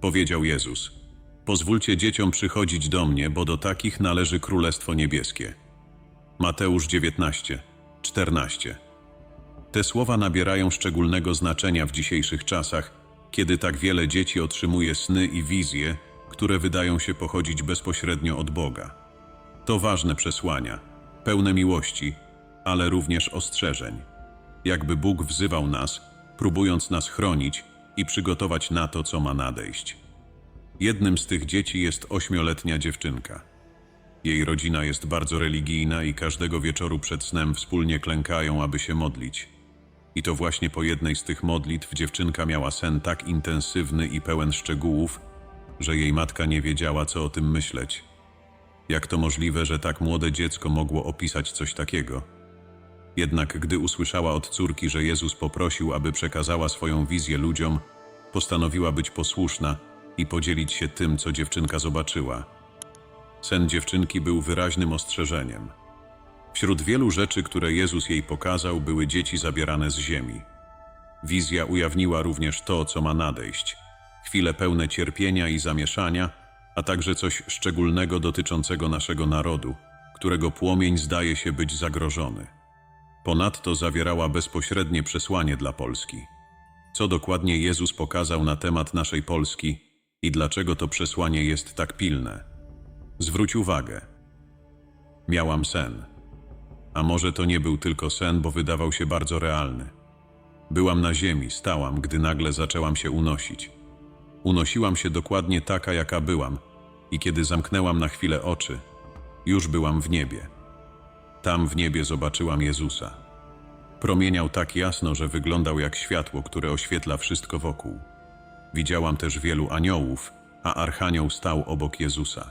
Powiedział Jezus: Pozwólcie dzieciom przychodzić do mnie, bo do takich należy Królestwo Niebieskie. Mateusz 19, 14. Te słowa nabierają szczególnego znaczenia w dzisiejszych czasach, kiedy tak wiele dzieci otrzymuje sny i wizje, które wydają się pochodzić bezpośrednio od Boga. To ważne przesłania, pełne miłości, ale również ostrzeżeń. Jakby Bóg wzywał nas, próbując nas chronić i przygotować na to, co ma nadejść. Jednym z tych dzieci jest ośmioletnia dziewczynka. Jej rodzina jest bardzo religijna i każdego wieczoru przed snem wspólnie klękają, aby się modlić. I to właśnie po jednej z tych modlitw dziewczynka miała sen tak intensywny i pełen szczegółów, że jej matka nie wiedziała, co o tym myśleć. Jak to możliwe, że tak młode dziecko mogło opisać coś takiego? Jednak gdy usłyszała od córki, że Jezus poprosił, aby przekazała swoją wizję ludziom, postanowiła być posłuszna i podzielić się tym, co dziewczynka zobaczyła. Sen dziewczynki był wyraźnym ostrzeżeniem. Wśród wielu rzeczy, które Jezus jej pokazał, były dzieci zabierane z ziemi. Wizja ujawniła również to, co ma nadejść. Chwile pełne cierpienia i zamieszania, a także coś szczególnego dotyczącego naszego narodu, którego płomień zdaje się być zagrożony. Ponadto zawierała bezpośrednie przesłanie dla Polski. Co dokładnie Jezus pokazał na temat naszej Polski i dlaczego to przesłanie jest tak pilne? Zwróć uwagę. Miałam sen. A może to nie był tylko sen, bo wydawał się bardzo realny. Byłam na ziemi, stałam, gdy nagle zaczęłam się unosić. Unosiłam się dokładnie taka, jaka byłam, i kiedy zamknęłam na chwilę oczy, już byłam w niebie. Tam w niebie zobaczyłam Jezusa. Promieniał tak jasno, że wyglądał jak światło, które oświetla wszystko wokół. Widziałam też wielu aniołów, a archanioł stał obok Jezusa.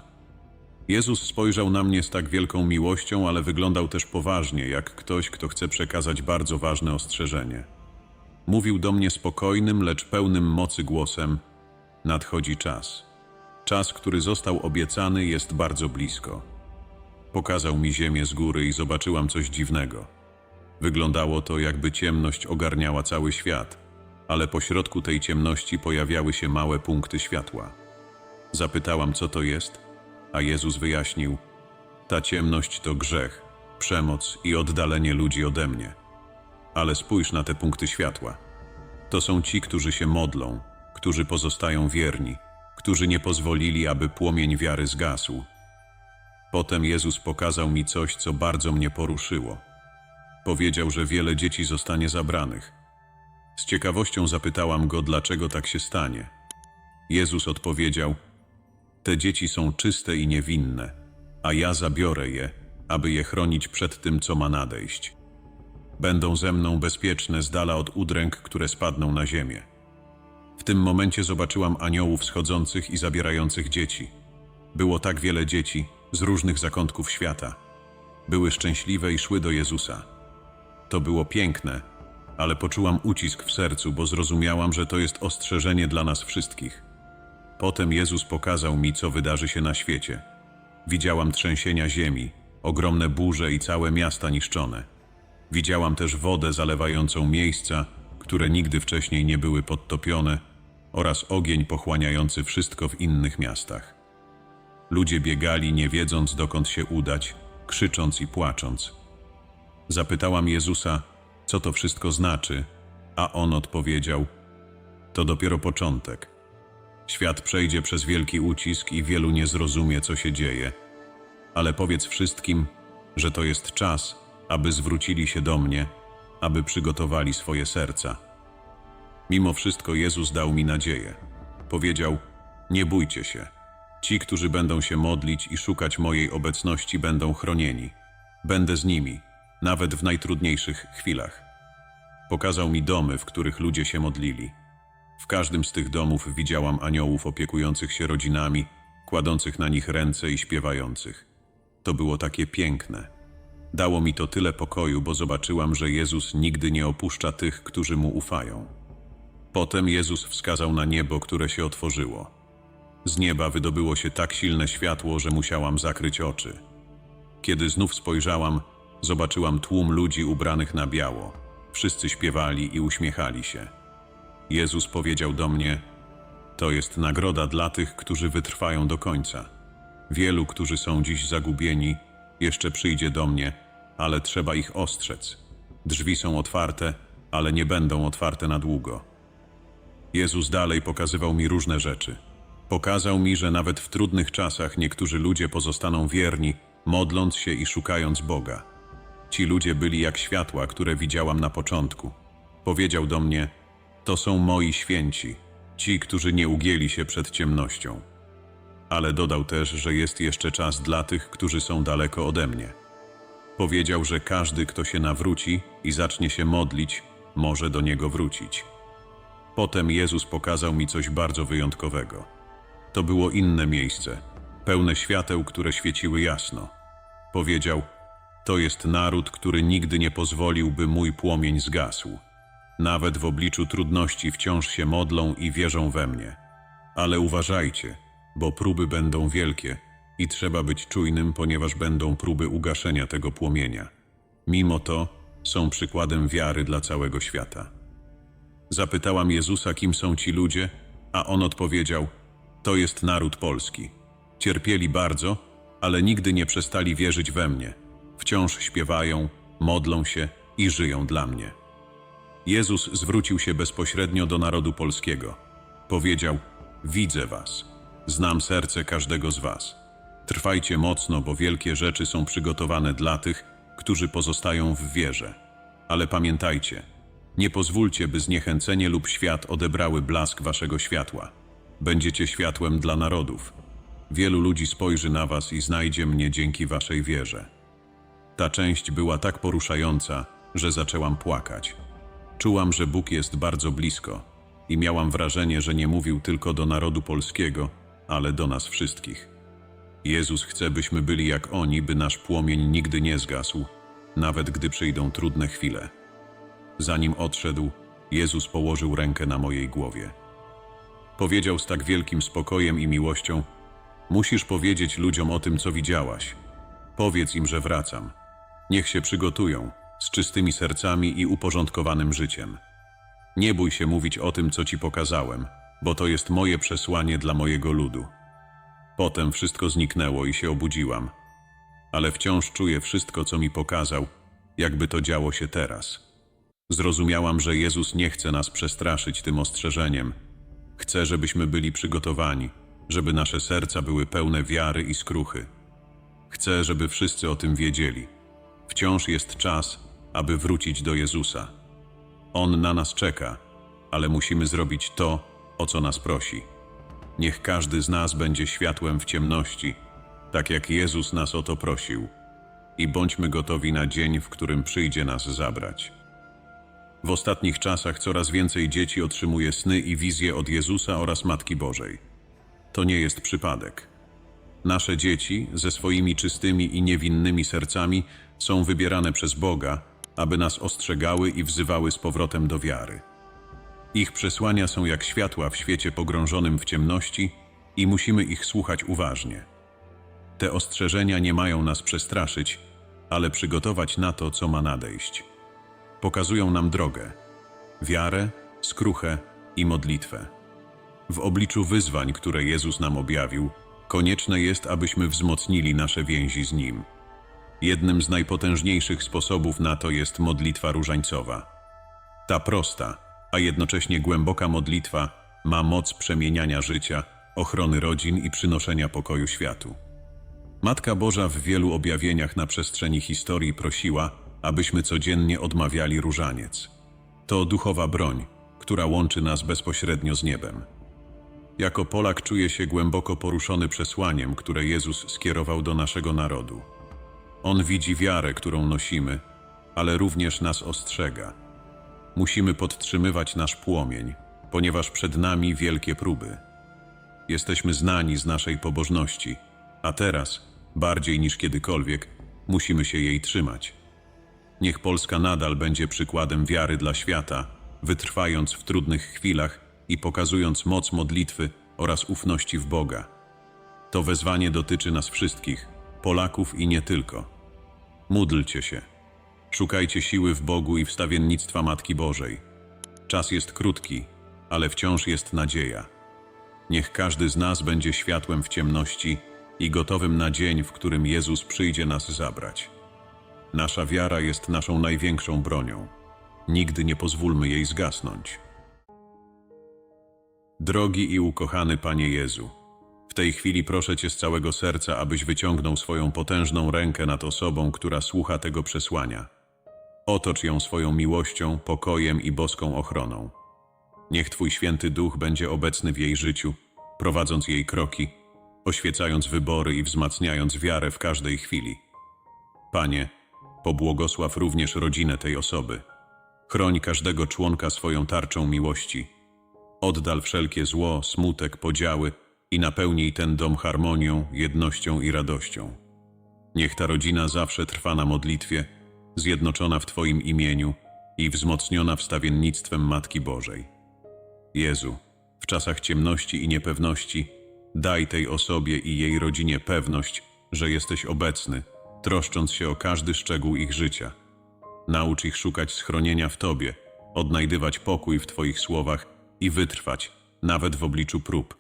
Jezus spojrzał na mnie z tak wielką miłością, ale wyglądał też poważnie, jak ktoś, kto chce przekazać bardzo ważne ostrzeżenie. Mówił do mnie spokojnym, lecz pełnym mocy głosem: Nadchodzi czas. Czas, który został obiecany, jest bardzo blisko. Pokazał mi ziemię z góry i zobaczyłam coś dziwnego. Wyglądało to, jakby ciemność ogarniała cały świat, ale pośrodku tej ciemności pojawiały się małe punkty światła. Zapytałam, co to jest, a Jezus wyjaśnił: Ta ciemność to grzech, przemoc i oddalenie ludzi ode mnie. Ale spójrz na te punkty światła. To są ci, którzy się modlą, którzy pozostają wierni, którzy nie pozwolili, aby płomień wiary zgasł. Potem Jezus pokazał mi coś, co bardzo mnie poruszyło. Powiedział, że wiele dzieci zostanie zabranych. Z ciekawością zapytałam go, dlaczego tak się stanie. Jezus odpowiedział: Te dzieci są czyste i niewinne, a ja zabiorę je, aby je chronić przed tym, co ma nadejść. Będą ze mną bezpieczne z dala od udręk, które spadną na ziemię. W tym momencie zobaczyłam aniołów schodzących i zabierających dzieci. Było tak wiele dzieci z różnych zakątków świata. Były szczęśliwe i szły do Jezusa. To było piękne, ale poczułam ucisk w sercu, bo zrozumiałam, że to jest ostrzeżenie dla nas wszystkich. Potem Jezus pokazał mi, co wydarzy się na świecie. Widziałam trzęsienia ziemi, ogromne burze i całe miasta niszczone. Widziałam też wodę zalewającą miejsca, które nigdy wcześniej nie były podtopione, oraz ogień pochłaniający wszystko w innych miastach. Ludzie biegali, nie wiedząc dokąd się udać, krzycząc i płacząc. Zapytałam Jezusa, co to wszystko znaczy, a on odpowiedział: To dopiero początek. Świat przejdzie przez wielki ucisk i wielu nie zrozumie, co się dzieje. Ale powiedz wszystkim, że to jest czas, aby zwrócili się do mnie, aby przygotowali swoje serca. Mimo wszystko Jezus dał mi nadzieję. Powiedział: Nie bójcie się. Ci, którzy będą się modlić i szukać mojej obecności, będą chronieni. Będę z nimi, nawet w najtrudniejszych chwilach. Pokazał mi domy, w których ludzie się modlili. W każdym z tych domów widziałam aniołów opiekujących się rodzinami, kładących na nich ręce i śpiewających. To było takie piękne. Dało mi to tyle pokoju, bo zobaczyłam, że Jezus nigdy nie opuszcza tych, którzy mu ufają. Potem Jezus wskazał na niebo, które się otworzyło. Z nieba wydobyło się tak silne światło, że musiałam zakryć oczy. Kiedy znów spojrzałam, zobaczyłam tłum ludzi ubranych na biało. Wszyscy śpiewali i uśmiechali się. Jezus powiedział do mnie: To jest nagroda dla tych, którzy wytrwają do końca. Wielu, którzy są dziś zagubieni, jeszcze przyjdzie do mnie, ale trzeba ich ostrzec. Drzwi są otwarte, ale nie będą otwarte na długo. Jezus dalej pokazywał mi różne rzeczy. Pokazał mi, że nawet w trudnych czasach niektórzy ludzie pozostaną wierni, modląc się i szukając Boga. Ci ludzie byli jak światła, które widziałam na początku. Powiedział do mnie: To są moi święci, ci, którzy nie ugięli się przed ciemnością. Ale dodał też, że jest jeszcze czas dla tych, którzy są daleko ode mnie. Powiedział, że każdy, kto się nawróci i zacznie się modlić, może do niego wrócić. Potem Jezus pokazał mi coś bardzo wyjątkowego. To było inne miejsce, pełne świateł, które świeciły jasno. Powiedział: To jest naród, który nigdy nie pozwolił, by mój płomień zgasł. Nawet w obliczu trudności wciąż się modlą i wierzą we mnie. Ale uważajcie, bo próby będą wielkie i trzeba być czujnym, ponieważ będą próby ugaszenia tego płomienia. Mimo to są przykładem wiary dla całego świata. Zapytałam Jezusa, kim są ci ludzie, a on odpowiedział: To jest naród polski. Cierpieli bardzo, ale nigdy nie przestali wierzyć we mnie. Wciąż śpiewają, modlą się i żyją dla mnie. Jezus zwrócił się bezpośrednio do narodu polskiego. Powiedział: Widzę was, znam serce każdego z was. Trwajcie mocno, bo wielkie rzeczy są przygotowane dla tych, którzy pozostają w wierze. Ale pamiętajcie, nie pozwólcie, by zniechęcenie lub świat odebrały blask waszego światła. Będziecie światłem dla narodów. Wielu ludzi spojrzy na was i znajdzie mnie dzięki waszej wierze. Ta część była tak poruszająca, że zaczęłam płakać. Czułam, że Bóg jest bardzo blisko i miałam wrażenie, że nie mówił tylko do narodu polskiego, ale do nas wszystkich. Jezus chce, byśmy byli jak oni, by nasz płomień nigdy nie zgasł, nawet gdy przyjdą trudne chwile. Zanim odszedł, Jezus położył rękę na mojej głowie. Powiedział z tak wielkim spokojem i miłością: Musisz powiedzieć ludziom o tym, co widziałaś. Powiedz im, że wracam. Niech się przygotują, z czystymi sercami i uporządkowanym życiem. Nie bój się mówić o tym, co ci pokazałem, bo to jest moje przesłanie dla mojego ludu. Potem wszystko zniknęło i się obudziłam, ale wciąż czuję wszystko, co mi pokazał, jakby to działo się teraz. Zrozumiałam, że Jezus nie chce nas przestraszyć tym ostrzeżeniem. Chce, żebyśmy byli przygotowani, żeby nasze serca były pełne wiary i skruchy. Chce, żeby wszyscy o tym wiedzieli. Wciąż jest czas, aby wrócić do Jezusa. On na nas czeka, ale musimy zrobić to, o co nas prosi. Niech każdy z nas będzie światłem w ciemności, tak jak Jezus nas o to prosił. I bądźmy gotowi na dzień, w którym przyjdzie nas zabrać. W ostatnich czasach coraz więcej dzieci otrzymuje sny i wizje od Jezusa oraz Matki Bożej. To nie jest przypadek. Nasze dzieci, ze swoimi czystymi i niewinnymi sercami, są wybierane przez Boga, aby nas ostrzegały i wzywały z powrotem do wiary. Ich przesłania są jak światła w świecie pogrążonym w ciemności i musimy ich słuchać uważnie. Te ostrzeżenia nie mają nas przestraszyć, ale przygotować na to, co ma nadejść. Pokazują nam drogę, wiarę, skruchę i modlitwę. W obliczu wyzwań, które Jezus nam objawił, konieczne jest, abyśmy wzmocnili nasze więzi z Nim. Jednym z najpotężniejszych sposobów na to jest modlitwa różańcowa. Ta prosta, a jednocześnie głęboka modlitwa ma moc przemieniania życia, ochrony rodzin i przynoszenia pokoju światu. Matka Boża w wielu objawieniach na przestrzeni historii prosiła, abyśmy codziennie odmawiali różaniec. To duchowa broń, która łączy nas bezpośrednio z niebem. Jako Polak czuję się głęboko poruszony przesłaniem, które Jezus skierował do naszego narodu. On widzi wiarę, którą nosimy, ale również nas ostrzega. Musimy podtrzymywać nasz płomień, ponieważ przed nami wielkie próby. Jesteśmy znani z naszej pobożności, a teraz, bardziej niż kiedykolwiek, musimy się jej trzymać. Niech Polska nadal będzie przykładem wiary dla świata, wytrwając w trudnych chwilach i pokazując moc modlitwy oraz ufności w Boga. To wezwanie dotyczy nas wszystkich, Polaków i nie tylko. Módlcie się. Szukajcie siły w Bogu i wstawiennictwa Matki Bożej. Czas jest krótki, ale wciąż jest nadzieja. Niech każdy z nas będzie światłem w ciemności i gotowym na dzień, w którym Jezus przyjdzie nas zabrać. Nasza wiara jest naszą największą bronią. Nigdy nie pozwólmy jej zgasnąć. Drogi i ukochany Panie Jezu, w tej chwili proszę Cię z całego serca, abyś wyciągnął swoją potężną rękę nad osobą, która słucha tego przesłania. Otocz ją swoją miłością, pokojem i boską ochroną. Niech Twój święty duch będzie obecny w jej życiu, prowadząc jej kroki, oświecając wybory i wzmacniając wiarę w każdej chwili. Panie, pobłogosław również rodzinę tej osoby. Chroń każdego członka swoją tarczą miłości. Oddal wszelkie zło, smutek, podziały i napełnij ten dom harmonią, jednością i radością. Niech ta rodzina zawsze trwa na modlitwie, zjednoczona w Twoim imieniu i wzmocniona wstawiennictwem Matki Bożej. Jezu, w czasach ciemności i niepewności, daj tej osobie i jej rodzinie pewność, że jesteś obecny, troszcząc się o każdy szczegół ich życia. Naucz ich szukać schronienia w Tobie, odnajdywać pokój w Twoich słowach i wytrwać, nawet w obliczu prób.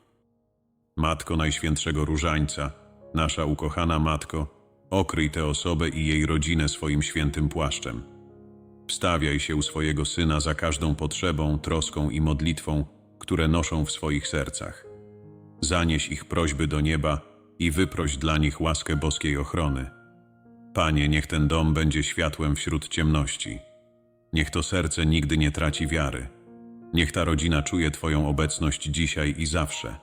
Matko Najświętszego Różańca, nasza ukochana Matko, okryj tę osobę i jej rodzinę swoim świętym płaszczem. Wstawiaj się u swojego Syna za każdą potrzebą, troską i modlitwą, które noszą w swoich sercach. Zanieś ich prośby do nieba i wyproś dla nich łaskę boskiej ochrony. Panie, niech ten dom będzie światłem wśród ciemności. Niech to serce nigdy nie traci wiary. Niech ta rodzina czuje Twoją obecność dzisiaj i zawsze.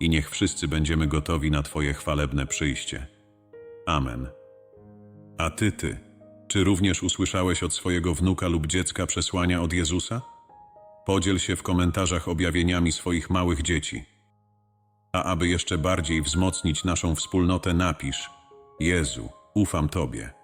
I niech wszyscy będziemy gotowi na Twoje chwalebne przyjście. Amen. A Ty, Ty, czy również usłyszałeś od swojego wnuka lub dziecka przesłania od Jezusa? Podziel się w komentarzach objawieniami swoich małych dzieci. A aby jeszcze bardziej wzmocnić naszą wspólnotę, napisz: Jezu, ufam Tobie.